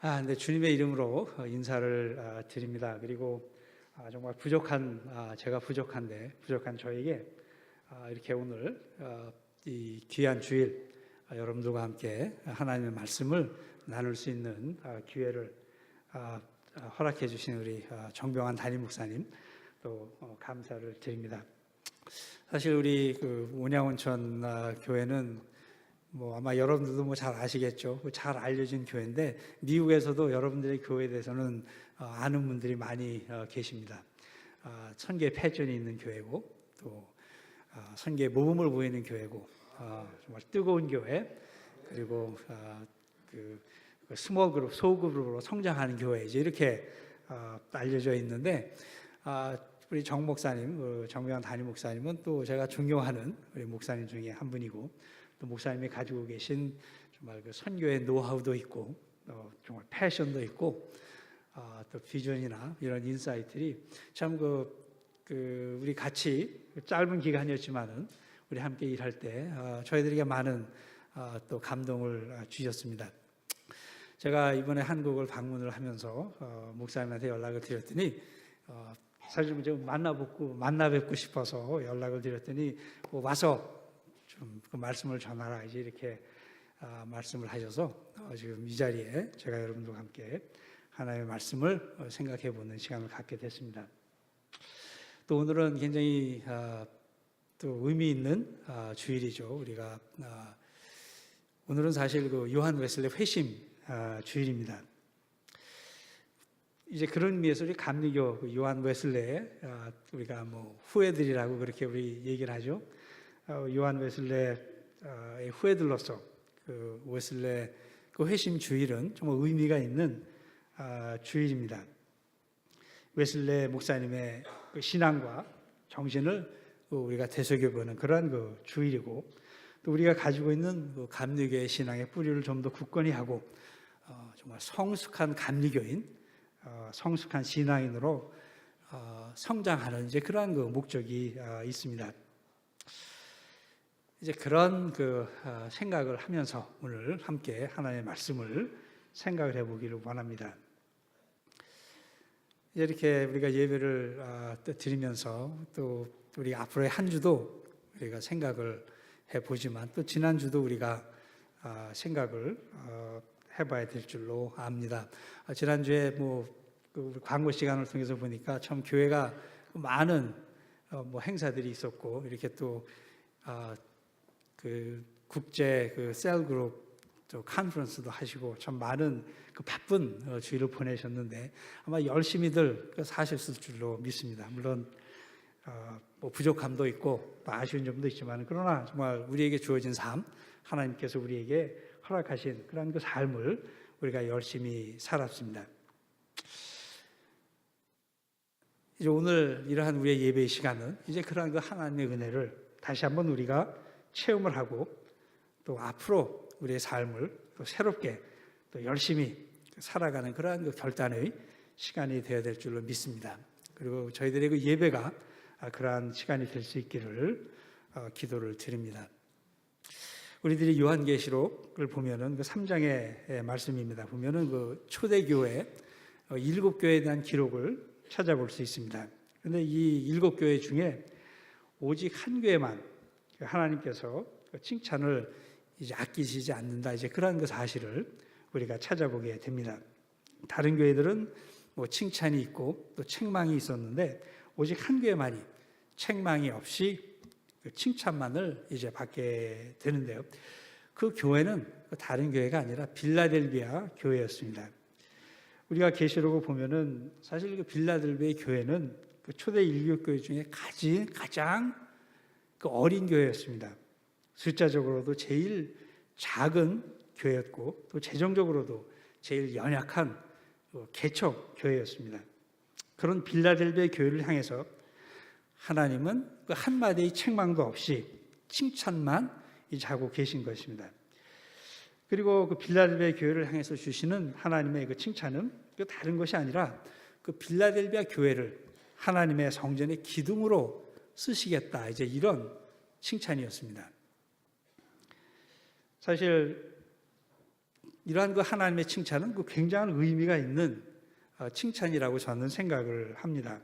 아, 근데 주님의 이름으로 어, 인사를 아, 드립니다. 그리고 아, 정말 부족한 아, 제가 부족한데 부족한 저에게 아, 이렇게 오늘 어, 이 귀한 주일 아, 여러분들과 함께 하나님의 말씀을 나눌 수 있는 아, 기회를 허락해 주신 우리 아, 정병환 담임 목사님 또 어, 감사를 드립니다. 사실 우리 그 온양온천 아, 교회는 뭐 아마 여러분들도 뭐 잘 아시겠죠. 잘 알려진 교회인데 미국에서도 여러분들의 교회에 대해서는 어, 아는 분들이 많이 어, 계십니다. 아, 천개 패전이 있는 교회고 또 아, 선교의 모범을 보이는 교회고 아, 정말 뜨거운 교회 그리고 아, 그, 그 스몰 그룹 소그룹으로 성장하는 교회 이제 이렇게 아, 알려져 있는데 아, 우리 정 목사님 그 정명환 담임 목사님은 또 제가 존경하는 우리 목사님 중에 한 분이고 또 목사님이 가지고 계신 정말 그 선교의 노하우도 있고 어, 정말 패션도 있고 아, 또 비전이나 이런 인사이트들이 참그 그 우리 같이 짧은 기간이었지만은 우리 함께 일할 때 어, 저희들에게 많은 어, 또 감동을 어, 주셨습니다. 제가 이번에 한국을 방문을 하면서 어, 목사님한테 연락을 드렸더니 어, 사실 좀 만나뵙고 만나 뵙고 싶어서 연락을 드렸더니 뭐 와서 좀 그 말씀을 전하라 이제 이렇게 아, 말씀을 하셔서 어, 지금 이 자리에 제가 여러분들과 함께 하나님의 말씀을 어, 생각해 보는 시간을 갖게 됐습니다. 또 오늘은 굉장히 아, 또 의미 있는 아, 주일이죠. 우리가 아, 오늘은 사실 그 요한 웨슬레 회심 아, 주일입니다. 이제 그런 의미에서 우리 감리교 그 요한 웨슬레 아, 우리가 뭐 후예들이라고 그렇게 우리 얘기를 하죠. 어, 요한 웨슬레의 후예들로서 그 웨슬레 그 회심 주일은 정말 의미가 있는 아, 주일입니다. 웨슬레 목사님의 그 신앙과 정신을 그 우리가 되새겨보는 그러한 그 주일이고 또 우리가 가지고 있는 그 감리교의 신앙의 뿌리를 좀 더 굳건히 하고 어, 정말 성숙한 감리교인, 어, 성숙한 신앙인으로 어, 성장하는 이제 그러한 그 목적이 어, 있습니다. 이제 그런 그 어, 생각을 하면서 오늘 함께 하나님의 말씀을 생각을 해보기를 원합니다. 이렇게 우리가 예배를 아, 또 드리면서 또 우리 앞으로의 한 주도 우리가 생각을 해 보지만 또 지난 주도 우리가 아, 생각을 어, 해봐야 될 줄로 압니다. 아, 지난 주에 뭐그 우리 광고 시간을 통해서 보니까 참 교회가 많은 어, 뭐 행사들이 있었고 이렇게 또 아, 그 국제 그 셀 그룹 또 컨퍼런스도 하시고 참 많은 그 바쁜 어, 주일을 보내셨는데 아마 열심히들 그 사셨을 줄로 믿습니다. 물론 어, 뭐 부족함도 있고 또 아쉬운 점도 있지만 그러나 정말 우리에게 주어진 삶 하나님께서 우리에게 허락하신 그런 그 삶을 우리가 열심히 살았습니다. 이제 오늘 이러한 우리의 예배의 시간은 이제 그러한 그 하나님의 은혜를 다시 한번 우리가 체험을 하고 또 앞으로 우리의 삶을 또 새롭게 또 열심히 살아가는 그러한 그 결단의 시간이 되어야 될 줄로 믿습니다. 그리고 저희들의 그 예배가 아, 그러한 시간이 될 수 있기를 어, 기도를 드립니다. 우리들이 요한계시록을 보면은 그 3장의 말씀입니다. 보면은 그 초대교회 어, 일곱 교회에 대한 기록을 찾아볼 수 있습니다. 그런데 이 일곱 교회 중에 오직 한 교회만 하나님께서 그 칭찬을 이제 아끼시지 않는다. 이제 그러한 그 사실을 우리가 찾아보게 됩니다. 다른 교회들은 뭐 칭찬이 있고 또 책망이 있었는데 오직 한 교회만이 책망이 없이 그 칭찬만을 이제 받게 되는데요. 그 교회는 다른 교회가 아니라 빌라델비아 교회였습니다. 우리가 계시록을 보면은 사실 그 빌라델비아 교회는 그 초대 일교 교회 중에 가장 가장 그 어린 교회였습니다. 숫자적으로도 제일 작은 교회였고 또 재정적으로도 제일 연약한 그 개척 교회였습니다. 그런 빌라델비아 교회를 향해서 하나님은 그 한마디의 책망도 없이 칭찬만 하고 계신 것입니다. 그리고 그 빌라델비아 교회를 향해서 주시는 하나님의 그 칭찬은 그 다른 것이 아니라 그 빌라델비아 교회를 하나님의 성전의 기둥으로 쓰시겠다. 이제 이런 칭찬이었습니다. 사실 이러한 그 하나님의 칭찬은 그 굉장한 의미가 있는 어, 칭찬이라고 저는 생각을 합니다.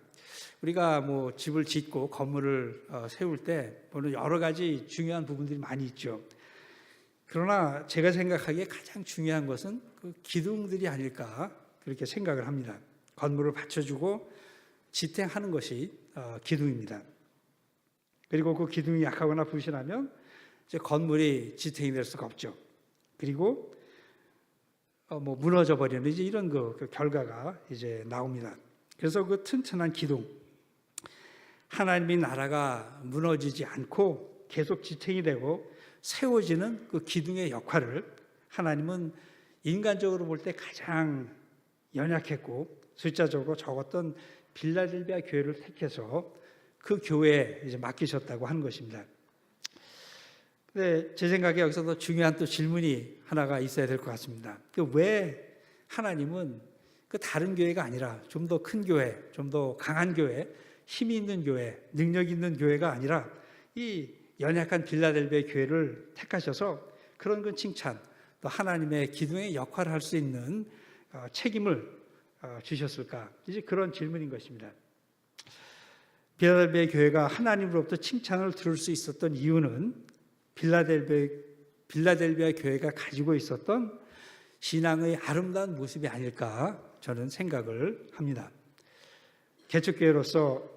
우리가 뭐 집을 짓고 건물을 어, 세울 때 보는 여러 가지 중요한 부분들이 많이 있죠. 그러나 제가 생각하기에 가장 중요한 것은 그 기둥들이 아닐까 그렇게 생각을 합니다. 건물을 받쳐주고 지탱하는 것이 어, 기둥입니다. 그리고 그 기둥이 약하거나 부실하면 이제 건물이 지탱이 될 수가 없죠. 그리고 어, 뭐 무너져 버리는 이제 이런 그, 그 결과가 이제 나옵니다. 그래서 그 튼튼한 기둥 하나님의 나라가 무너지지 않고 계속 지탱이 되고 세워지는 그 기둥의 역할을 하나님은 인간적으로 볼 때 가장 연약했고 숫자적으로 적었던 빌라델비아 교회를 택해서 그 교회에 이제 맡기셨다고 하는 것입니다. 근데 제 생각에 여기서 더 중요한 또 질문이 하나가 있어야 될 것 같습니다. 그왜 하나님은 그 다른 교회가 아니라 좀 더 큰 교회, 좀 더 강한 교회, 힘이 있는 교회, 능력 있는 교회가 아니라 이 연약한 빌라델비아 교회를 택하셔서 그런 그 칭찬, 또 하나님의 기둥의 역할을 할 수 있는 어, 책임을 어, 주셨을까? 이제 그런 질문인 것입니다. 빌라델비아 교회가 하나님으로부터 칭찬을 들을 수 있었던 이유는 빌라델비아, 빌라델비아 교회가 가지고 있었던 신앙의 아름다운 모습이 아닐까 저는 생각을 합니다. 개척교회로서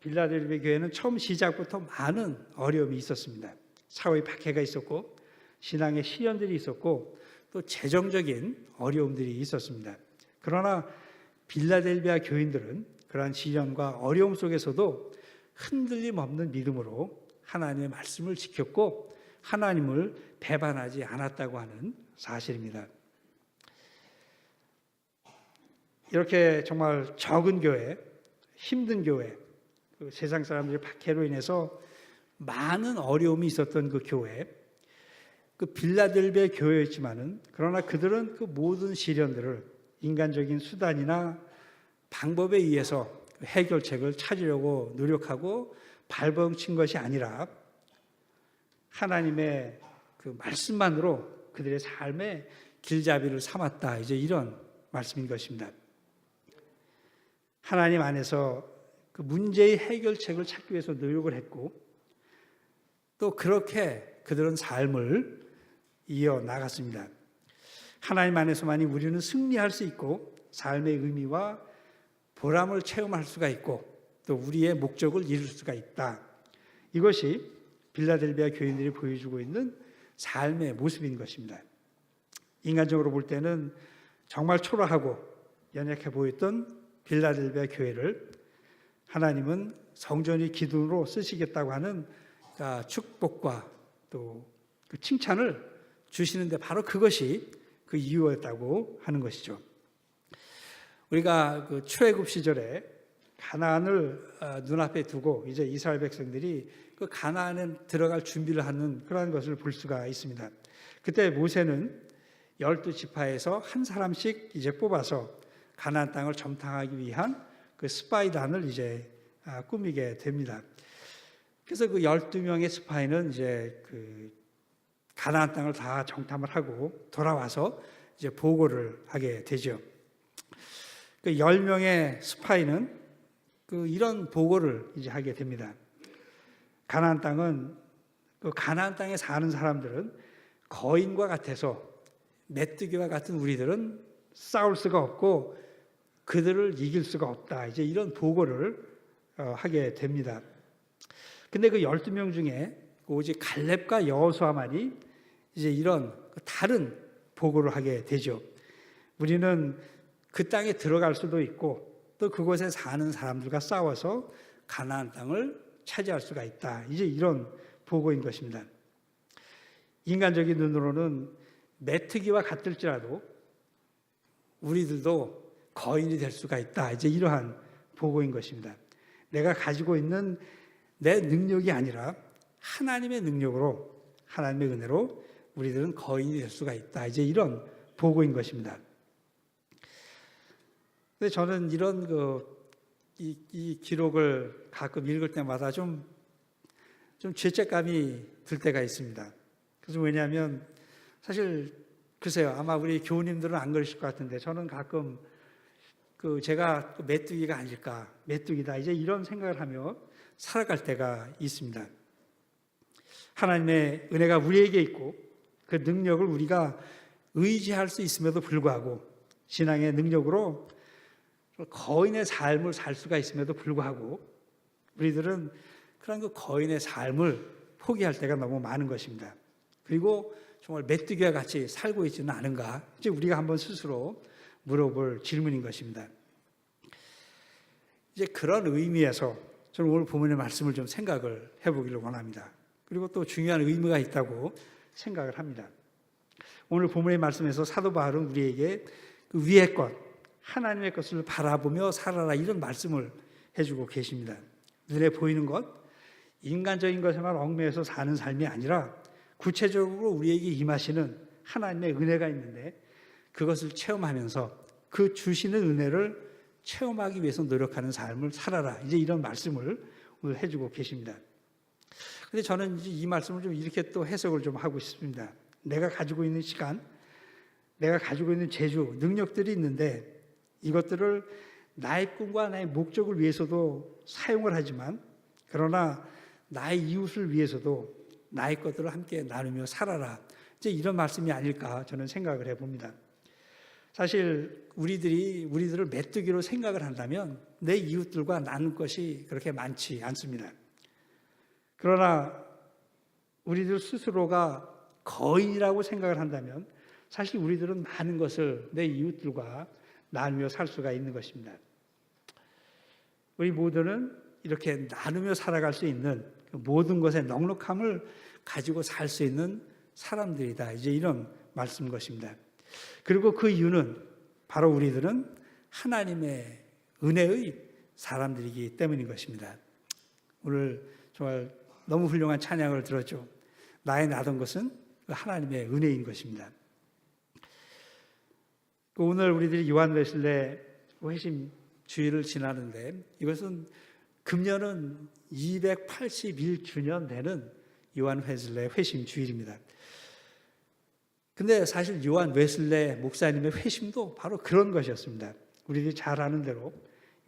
빌라델비아 교회는 처음 시작부터 많은 어려움이 있었습니다. 사회의 박해가 있었고 신앙의 시련들이 있었고 또 재정적인 어려움들이 있었습니다. 그러나 빌라델비아 교인들은 그러한 시련과 어려움 속에서도 흔들림 없는 믿음으로 하나님의 말씀을 지켰고 하나님을 배반하지 않았다고 하는 사실입니다. 이렇게 정말 적은 교회, 힘든 교회, 그 세상 사람들의 박해로 인해서 많은 어려움이 있었던 그 교회, 그 빌라델비아 교회였지만은 그러나 그들은 그 모든 시련들을 인간적인 수단이나 방법에 의해서 해결책을 찾으려고 노력하고 발버둥친 것이 아니라 하나님의 그 말씀만으로 그들의 삶의 길잡이를 삼았다. 이제 이런 말씀인 것입니다. 하나님 안에서 그 문제의 해결책을 찾기 위해서 노력을 했고 또 그렇게 그들은 삶을 이어 나갔습니다. 하나님 안에서만이 우리는 승리할 수 있고 삶의 의미와 보람을 체험할 수가 있고 또 우리의 목적을 이룰 수가 있다. 이것이 빌라델비아 교인들이 보여주고 있는 삶의 모습인 것입니다. 인간적으로 볼 때는 정말 초라하고 연약해 보였던 빌라델비아 교회를 하나님은 성전이 기둥으로 쓰시겠다고 하는 아, 축복과 또 그 칭찬을 주시는데 바로 그것이 그 이유였다고 하는 것이죠. 우리가 그 출애굽 시절에 가나안을 아, 눈앞에 두고 이제 이스라엘 백성들이 그 가나안에 들어갈 준비를 하는 그러한 것을 볼 수가 있습니다. 그때 모세는 열두 지파에서 한 사람씩 이제 뽑아서 가나안 땅을 점탕하기 위한 그 스파이단을 이제 아, 꾸미게 됩니다. 그래서 그 12명의 스파이는 이제 그 가나안 땅을 다 정탐을 하고 돌아와서 이제 보고를 하게 되죠. 그 10명의 스파이는 그 이런 보고를 이제 하게 됩니다. 가나안 땅은 그 가나안 땅에 사는 사람들은 거인과 같아서 메뚜기와 같은 우리들은 싸울 수가 없고 그들을 이길 수가 없다. 이제 이런 보고를 어, 하게 됩니다. 근데 그 12명 중에 오직 갈렙과 여호수아만이 이제 이런 그 다른 보고를 하게 되죠. 우리는 그 땅에 들어갈 수도 있고 또 그곳에 사는 사람들과 싸워서 가나안 땅을 차지할 수가 있다. 이제 이런 보고인 것입니다. 인간적인 눈으로는 메뚜기와 같을지라도 우리들도 거인이 될 수가 있다. 이제 이러한 보고인 것입니다. 내가 가지고 있는 내 능력이 아니라 하나님의 능력으로 하나님의 은혜로 우리들은 거인이 될 수가 있다. 이제 이런 보고인 것입니다. 근데 저는 이런 그, 이, 이 기록을 가끔 읽을 때마다 좀, 좀 죄책감이 들 때가 있습니다. 그래서 왜냐하면 사실 글쎄요, 아마 우리 교우님들은 안 그러실 것 같은데 저는 가끔 그 제가 그 메뚜기가 아닐까, 메뚜기다 이제 이런 생각을 하며 살아갈 때가 있습니다. 하나님의 은혜가 우리에게 있고 그 능력을 우리가 의지할 수 있음에도 불구하고 신앙의 능력으로 거인의 삶을 살 수가 있음에도 불구하고 우리들은 그런 그 거인의 삶을 포기할 때가 너무 많은 것입니다. 그리고 정말 메뚜기와 같이 살고 있지는 않은가? 이제 우리가 한번 스스로 물어볼 질문인 것입니다. 이제 그런 의미에서 저는 오늘 본문의 말씀을 좀 생각을 해보기를 원합니다. 그리고 또 중요한 의미가 있다고 생각을 합니다. 오늘 본문의 말씀에서 사도 바울은 우리에게 그 위의 것, 하나님의 것을 바라보며 살아라 이런 말씀을 해주고 계십니다. 눈에 보이는 것, 인간적인 것에만 얽매여서 사는 삶이 아니라 구체적으로 우리에게 임하시는 하나님의 은혜가 있는데 그것을 체험하면서 그 주시는 은혜를 체험하기 위해서 노력하는 삶을 살아라. 이제 이런 말씀을 오늘 해주고 계십니다. 근데 저는 이 말씀을 좀 이렇게 또 해석을 좀 하고 싶습니다. 내가 가지고 있는 시간, 내가 가지고 있는 재주, 능력들이 있는데 이것들을 나의 꿈과 나의 목적을 위해서도 사용을 하지만 그러나 나의 이웃을 위해서도 나의 것들을 함께 나누며 살아라. 이제 이런 말씀이 아닐까 저는 생각을 해봅니다. 사실 우리들이 우리들을 메뚜기로 생각을 한다면 내 이웃들과 나눌 것이 그렇게 많지 않습니다. 그러나 우리들 스스로가 거인이라고 생각을 한다면 사실 우리들은 많은 것을 내 이웃들과 나누며 살 수가 있는 것입니다. 우리 모두는 이렇게 나누며 살아갈 수 있는 그 모든 것의 넉넉함을 가지고 살 수 있는 사람들이다. 이제 이런 말씀 것입니다. 그리고 그 이유는 바로 우리들은 하나님의 은혜의 사람들이기 때문인 것입니다. 오늘 정말 너무 훌륭한 찬양을 들었죠. 나의 나던 것은 그 하나님의 은혜인 것입니다. 그 오늘 우리들이 요한 웨슬레 회심 주일을 지나는데 이것은 금년은 281주년 되는 요한 웨슬레 회심 주일입니다. 근데 사실 요한 웨슬레 목사님의 회심도 바로 그런 것이었습니다. 우리들이 잘 아는 대로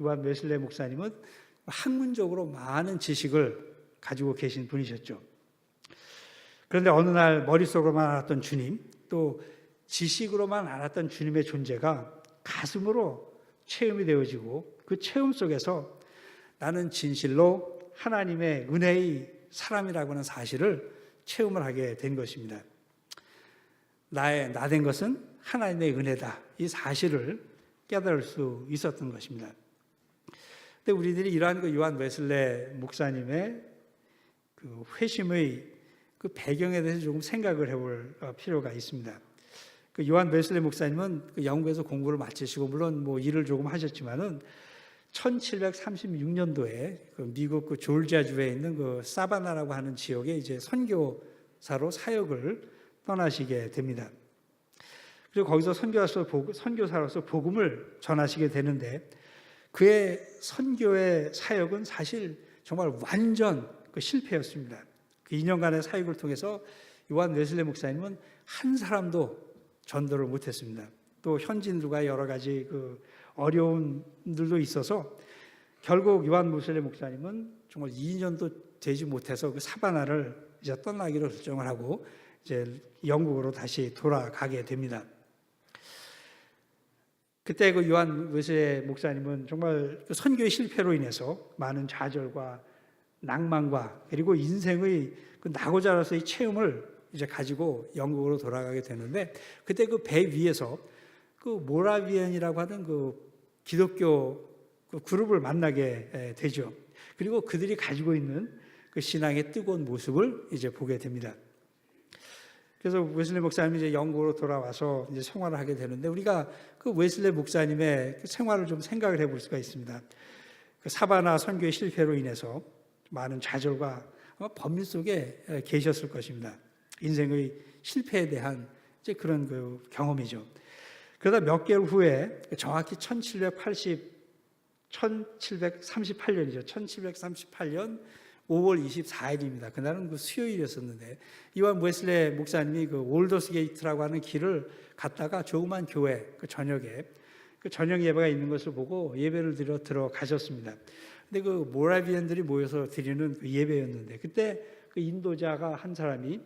요한 웨슬레 목사님은 학문적으로 많은 지식을 가지고 계신 분이셨죠. 그런데 어느 날 머릿속으로만 알았던 주님, 또 지식으로만 알았던 주님의 존재가 가슴으로 체험이 되어지고 그 체험 속에서 나는 진실로 하나님의 은혜의 사람이라고 하는 사실을 체험을 하게 된 것입니다. 나의 나 된 것은 하나님의 은혜다. 이 사실을 깨달을 수 있었던 것입니다. 근데 우리들이 이러한 그 요한 웨슬레 목사님의 그 회심의 그 배경에 대해서 조금 생각을 해볼 어, 필요가 있습니다. 그 요한 웨슬레 목사님은 그 영국에서 공부를 마치시고 물론 뭐 일을 조금 하셨지만은 1736년도에 그 미국 그 졸지아주에 있는 그 사바나라고 하는 지역에 이제 선교사로 사역을 떠나시게 됩니다. 그리고 거기서 선교사로서 복음을 전하시게 되는데 그의 선교의 사역은 사실 정말 완전 그 실패였습니다. 그 2년간의 사역을 통해서 요한 웨슬레 목사님은 한 사람도 전도를 못했습니다. 또 현지인들과 여러 가지 그 어려움들도 있어서 결국 요한 웨슬레 목사님은 정말 2년도 되지 못해서 그 사바나를 이제 떠나기로 결정을 하고 이제 영국으로 다시 돌아가게 됩니다. 그때 그 요한 웨슬레 목사님은 정말 그 선교의 실패로 인해서 많은 좌절과 낭만과 그리고 인생의 그 나고 자라서의 체험을 이제 가지고 영국으로 돌아가게 되는데 그때 그 배 위에서 그 모라비안이라고 하는 그 기독교 그 그룹을 만나게 되죠. 그리고 그들이 가지고 있는 그 신앙의 뜨거운 모습을 이제 보게 됩니다. 그래서 웨슬레 목사님이 이제 영국으로 돌아와서 이제 생활을 하게 되는데 우리가 그 웨슬레 목사님의 그 생활을 좀 생각을 해볼 수가 있습니다. 그 사바나 선교의 실패로 인해서 많은 좌절과 범민 속에 계셨을 것입니다. 인생의 실패에 대한 이제 그런 그 경험이죠. 그러다 몇 개월 후에 정확히 1780, 1738년이죠. 1738년 5월 24일입니다. 그날은 그 수요일이었었는데 이완 웨슬레 목사님이 그 올더스 게이트라고 하는 길을 갔다가 조그만 교회 그 저녁에 그 저녁 예배가 있는 것을 보고 예배를 드려 들어가셨습니다. 근데 그 모라비안들이 모여서 드리는 그 예배였는데 그때 그 인도자가 한 사람이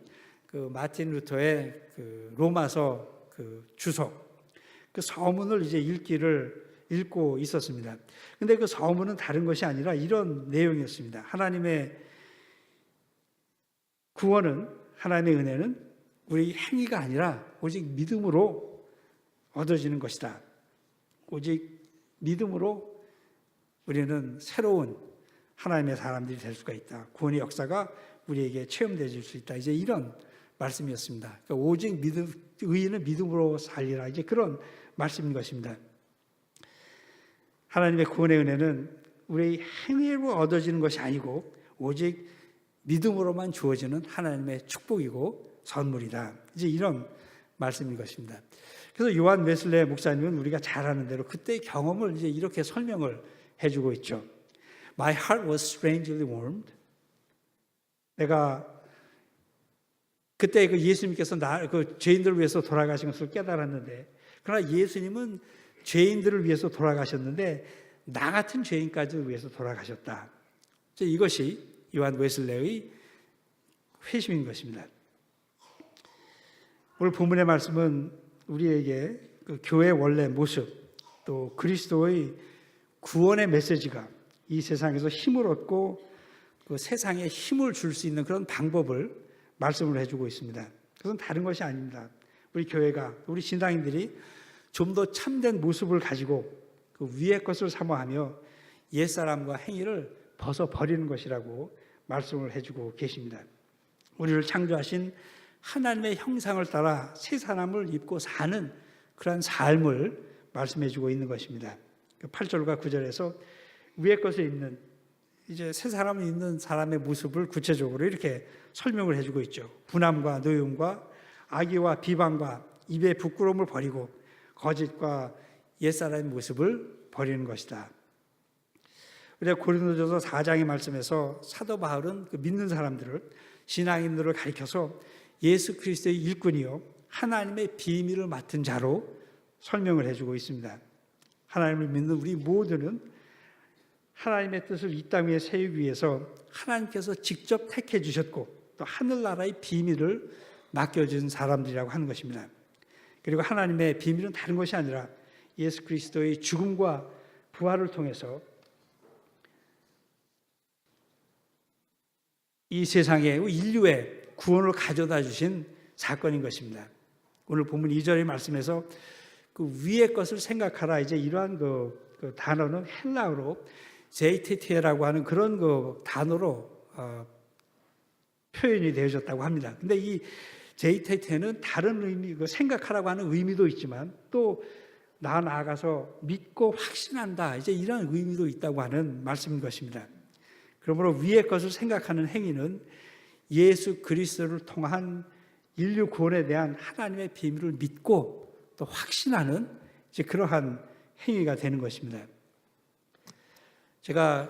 그 마틴 루터의 그 로마서 그 주석 그 서문을 이제 읽기를 읽고 있었습니다. 근데 그 서문은 다른 것이 아니라 이런 내용이었습니다. 하나님의 구원은 하나님의 은혜는 우리 행위가 아니라 오직 믿음으로 얻어지는 것이다. 오직 믿음으로 우리는 새로운 하나님의 사람들이 될 수가 있다. 구원의 역사가 우리에게 체험되질 수 있다. 이제 이런 말씀이었습니다. 그러니까 오직 믿음, 의인은 믿음으로 살리라. 이제 그런 말씀인 것입니다. 하나님의 구원의 은혜는 우리 행위로 얻어지는 것이 아니고 오직 믿음으로만 주어지는 하나님의 축복이고 선물이다. 이제 이런 말씀인 것입니다. 그래서 요한 웨슬레 목사님은 우리가 잘 아는 대로 그때의 경험을 이제 이렇게 설명을 해주고 있죠. My heart was strangely warmed. 내가 그때 그 예수님께서 나, 그 죄인들을 위해서 돌아가신 것을 깨달았는데, 그러나 예수님은 죄인들을 위해서 돌아가셨는데, 나 같은 죄인까지 위해서 돌아가셨다. 이것이 요한 웨슬레의 회심인 것입니다. 오늘 본문의 말씀은 우리에게 그 교회의 원래 모습, 또 그리스도의 구원의 메시지가 이 세상에서 힘을 얻고 그 세상에 힘을 줄 수 있는 그런 방법을 말씀을 해주고 있습니다. 그것은 다른 것이 아닙니다. 우리 교회가, 우리 신앙인들이 좀 더 참된 모습을 가지고 그 위의 것을 사모하며 옛 사람과 행위를 벗어 버리는 것이라고 말씀을 해주고 계십니다. 우리를 창조하신 하나님의 형상을 따라 새 사람을 입고 사는 그러한 삶을 말씀해 주고 있는 것입니다. 8절과 그 9절에서 위의 것을 입는 이제 새 사람을 입는 사람의 모습을 구체적으로 이렇게 설명을 해주고 있죠. 분함과 노용과 악의와 비방과 입의 부끄러움을 버리고 거짓과 옛사람의 모습을 버리는 것이다. 우리가 고린도전서 4장의 말씀에서 사도 바울은 그 믿는 사람들을 신앙인들을 가리켜서 예수 그리스도의 일꾼이요 하나님의 비밀을 맡은 자로 설명을 해주고 있습니다. 하나님을 믿는 우리 모두는 하나님의 뜻을 이 땅 위에 세우기 위해서 하나님께서 직접 택해 주셨고 또 하늘나라의 비밀을 맡겨준 사람들이라고 하는 것입니다. 그리고 하나님의 비밀은 다른 것이 아니라 예수 그리스도의 죽음과 부활을 통해서 이 세상에 인류의 구원을 가져다 주신 사건인 것입니다. 오늘 본문 2절의 말씀에서 그 위의 것을 생각하라 이제 이러한 그, 그 단어는 헬라어로 제이테티라고 하는 그런 그 단어로 어, 표현이 되어졌다고 합니다. 근데 이 제이테테는 다른 의미, 그 생각하라고 하는 의미도 있지만 또 나 나아가서 믿고 확신한다. 이제 이런 의미도 있다고 하는 말씀인 것입니다. 그러므로 위의 것을 생각하는 행위는 예수 그리스도를 통한 인류 구원에 대한 하나님의 비밀을 믿고 또 확신하는 이제 그러한 행위가 되는 것입니다. 제가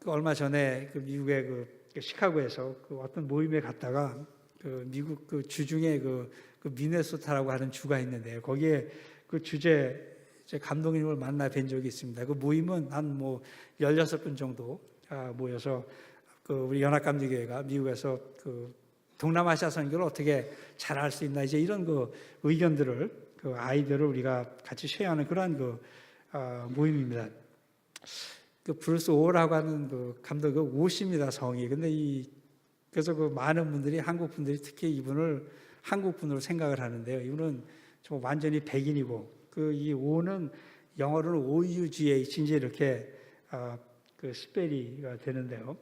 그 얼마 전에 그 미국의 그 시카고에서 그 어떤 모임에 갔다가 그 미국 그 주 중에 그, 그 미네소타라고 하는 주가 있는데 거기에 그 주제 제 감독님을 만나 뵌 적이 있습니다. 그 모임은 한 뭐 16분 정도 아, 모여서 그 우리 연합감리교회가 미국에서 그 동남아시아 선교를 어떻게 잘할 수 있나 이제 이런 그 의견들을 그 아이들을 우리가 같이 쉐어하는 그러한 그 어, 모임입니다. 그 브루스 오라고 하는 그 감독 그 오십니다 성이. 근데 이 그래서 그 많은 분들이 한국 분들이 특히 이분을 한국 분으로 생각을 하는데요. 이분은 좀 완전히 백인이고 그 이 오는 영어로는 OUGH 이제 이렇게 어, 그 스펠이가 되는데요.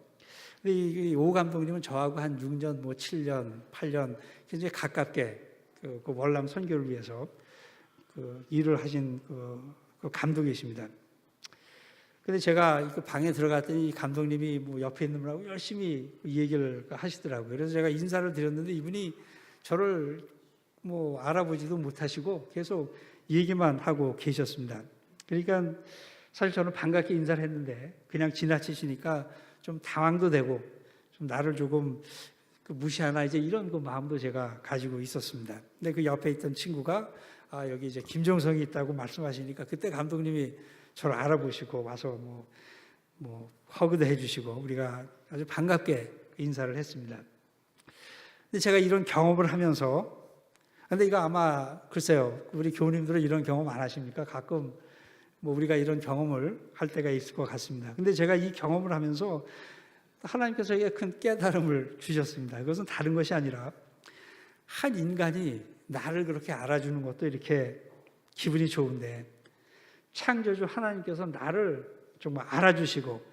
근데 이 오 감독님은 저하고 한 6년, 뭐 7년, 8년 굉장히 가깝게 그, 그 월남 선교를 위해서 그 일을 하신 그, 그 감독이십니다. 근데 제가 그 방에 들어갔더니 이 감독님이 뭐 옆에 있는 분하고 열심히 이 얘기를 하시더라고요. 그래서 제가 인사를 드렸는데 이분이 저를 뭐 알아보지도 못하시고 계속 얘기만 하고 계셨습니다. 그러니까 사실 저는 반갑게 인사를 했는데 그냥 지나치시니까 좀 당황도 되고 좀 나를 조금 그 무시하나 이제 이런 그 마음도 제가 가지고 있었습니다. 근데 그 옆에 있던 친구가 아 여기 이제 김정성이 있다고 말씀하시니까 그때 감독님이 저를 알아보시고 와서 뭐 뭐 허그도 해주시고 우리가 아주 반갑게 인사를 했습니다. 근데 제가 이런 경험을 하면서 근데 이거 아마 글쎄요 우리 교우님들은 이런 경험 안 하십니까? 가끔 뭐 우리가 이런 경험을 할 때가 있을 것 같습니다. 근데 제가 이 경험을 하면서 하나님께서 큰 깨달음을 주셨습니다. 그것은 다른 것이 아니라 한 인간이 나를 그렇게 알아주는 것도 이렇게 기분이 좋은데 창조주 하나님께서 나를 정말 알아주시고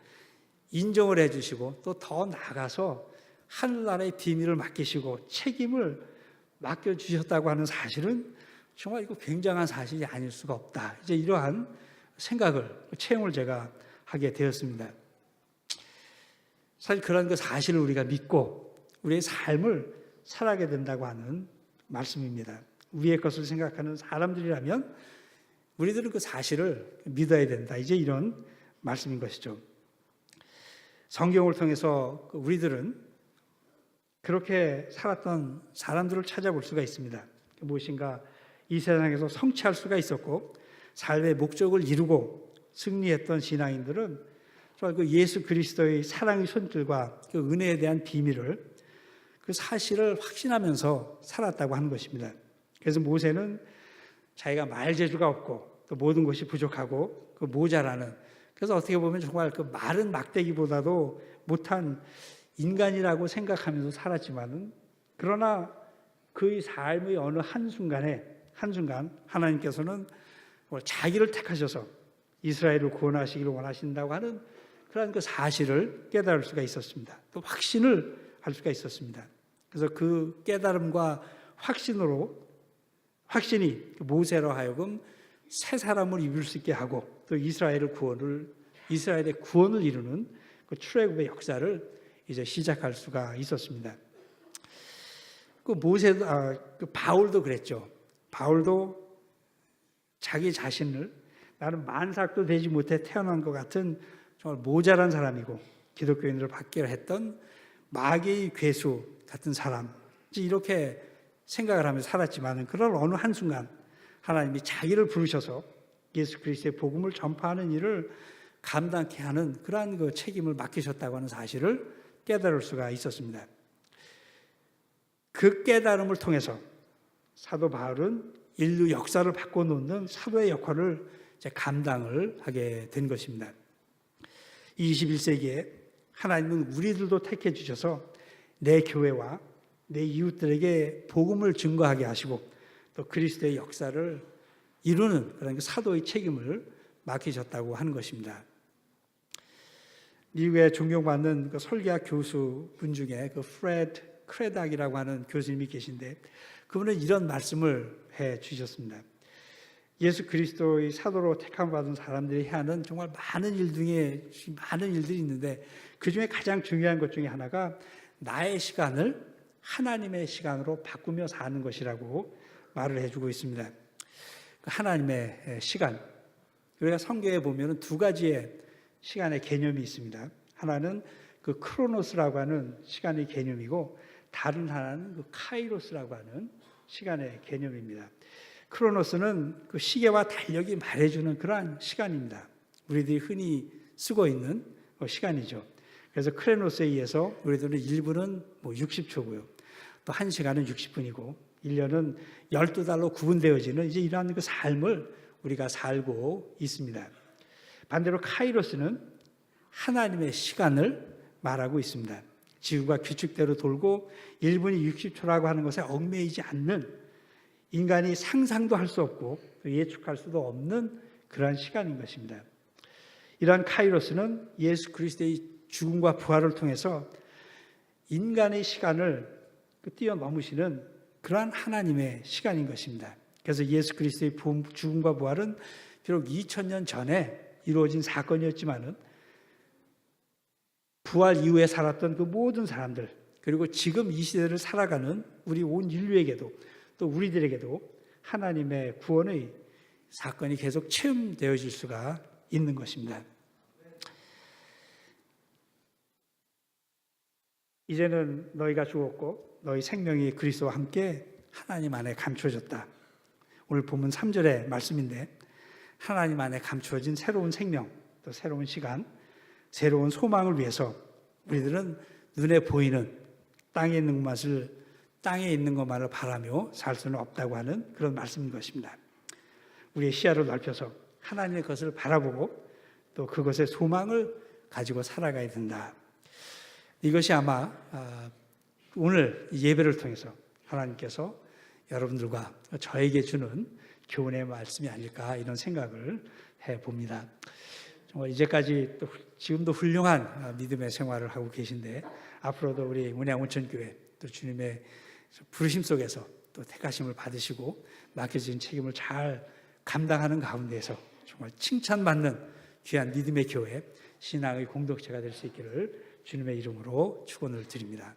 인정을 해주시고 또 더 나아가서 하늘나라의 비밀을 맡기시고 책임을 맡겨주셨다고 하는 사실은 정말 이거 굉장한 사실이 아닐 수가 없다. 이제 이러한 생각을, 체험을 제가 하게 되었습니다. 사실 그런 그 사실을 우리가 믿고 우리의 삶을 살아가게 된다고 하는 말씀입니다. 위의 것을 생각하는 사람들이라면 우리들은 그 사실을 믿어야 된다. 이제 이런 말씀인 것이죠. 성경을 통해서 우리들은 그렇게 살았던 사람들을 찾아볼 수가 있습니다. 무엇인가 이 세상에서 성취할 수가 있었고 삶의 목적을 이루고 승리했던 신앙인들은 그 예수 그리스도의 사랑의 손길과 그 은혜에 대한 비밀을 그 사실을 확신하면서 살았다고 하는 것입니다. 그래서 모세는 자기가 말 재주가 없고 또 모든 것이 부족하고 그 모자라는 그래서 어떻게 보면 정말 그 마른 막대기보다도 못한 인간이라고 생각하면서 살았지만은 그러나 그의 삶의 어느 한순간에 한순간 하나님께서는 자기를 택하셔서 이스라엘을 구원하시기를 원하신다고 하는 그러한 그 사실을 깨달을 수가 있었습니다. 또 확신을 할 수가 있었습니다. 그래서 그 깨달음과 확신으로 확신이 모세로 하여금 새 사람을 입을 수 있게 하고 또 이스라엘의 구원을 이스라엘의 구원을 이루는 그 출애굽의 역사를 이제 시작할 수가 있었습니다. 그 모세 아, 그 바울도 그랬죠. 바울도 자기 자신을 나는 만삭도 되지 못해 태어난 것 같은 정말 모자란 사람이고 기독교인들을 받기로 했던 마귀의 괴수 같은 사람 이렇게 생각을 하며 살았지만 그런 어느 한순간 하나님이 자기를 부르셔서 예수 그리스도의 복음을 전파하는 일을 감당케 하는 그러한 그 책임을 맡기셨다고 하는 사실을 깨달을 수가 있었습니다. 그 깨달음을 통해서 사도 바울은 인류 역사를 바꿔놓는 사도의 역할을 감당을 하게 된 것입니다. 21세기에 하나님은 우리들도 택해 주셔서 내 교회와 내 이웃들에게 복음을 증거하게 하시고 또 그리스도의 역사를 이루는 그런 그 사도의 책임을 맡기셨다고 하는 것입니다. 미국에 존경받는 그 설계학 교수 분 중에 그 프레드 크레닥이라고 하는 교수님이 계신데 그분은 이런 말씀을 해 주셨습니다. 예수 그리스도의 사도로 택함 받은 사람들이 해야 하는 정말 많은 일 중에 많은 일들이 있는데 그 중에 가장 중요한 것 중에 하나가 나의 시간을 하나님의 시간으로 바꾸며 사는 것이라고 말을 해주고 있습니다. 하나님의 시간. 우리가 성경에 보면 두 가지의 시간의 개념이 있습니다. 하나는 그 크로노스라고 하는 시간의 개념이고 다른 하나는 그 카이로스라고 하는 시간의 개념입니다. 크로노스는 그 시계와 달력이 말해주는 그러한 시간입니다. 우리들이 흔히 쓰고 있는 그 시간이죠. 그래서 크레노스에 의해서 우리들은 1분은 뭐 60초고요. 또 1시간은 60분이고 1년은 12달로 구분되어지는 이제 이러한 그 삶을 우리가 살고 있습니다. 반대로 카이로스는 하나님의 시간을 말하고 있습니다. 지구가 규칙대로 돌고 1분이 60초라고 하는 것에 얽매이지 않는 인간이 상상도 할 수 없고 예측할 수도 없는 그러한 시간인 것입니다. 이러한 카이로스는 예수 그리스도의 죽음과 부활을 통해서 인간의 시간을 그 뛰어넘으시는 그러한 하나님의 시간인 것입니다. 그래서 예수 그리스도의 죽음과 부활은 비록 2000년 전에 이루어진 사건이었지만은 부활 이후에 살았던 그 모든 사람들 그리고 지금 이 시대를 살아가는 우리 온 인류에게도 또 우리들에게도 하나님의 구원의 사건이 계속 체험되어질 수가 있는 것입니다. 이제는 너희가 죽었고 너희 생명이 그리스도와 함께 하나님 안에 감추어졌다. 오늘 본문 3절의 말씀인데 하나님 안에 감추어진 새로운 생명, 또 새로운 시간, 새로운 소망을 위해서 우리들은 눈에 보이는 땅에 있는 것을 땅에 있는 것만을 바라며 살 수는 없다고 하는 그런 말씀인 것입니다. 우리의 시야를 넓혀서 하나님의 것을 바라보고 또 그것의 소망을 가지고 살아가야 된다. 이것이 아마 아, 오늘 이 예배를 통해서 하나님께서 여러분들과 저에게 주는 교훈의 말씀이 아닐까 이런 생각을 해 봅니다. 정말 이제까지 또 훌- 지금도 훌륭한 아, 믿음의 생활을 하고 계신데 앞으로도 우리 문양 온천교회 또 주님의 부르심 속에서 또 택하심을 받으시고 맡겨진 책임을 잘 감당하는 가운데서 정말 칭찬받는 귀한 믿음의 교회 신앙의 공동체가 될 수 있기를 주님의 이름으로 축원을 드립니다.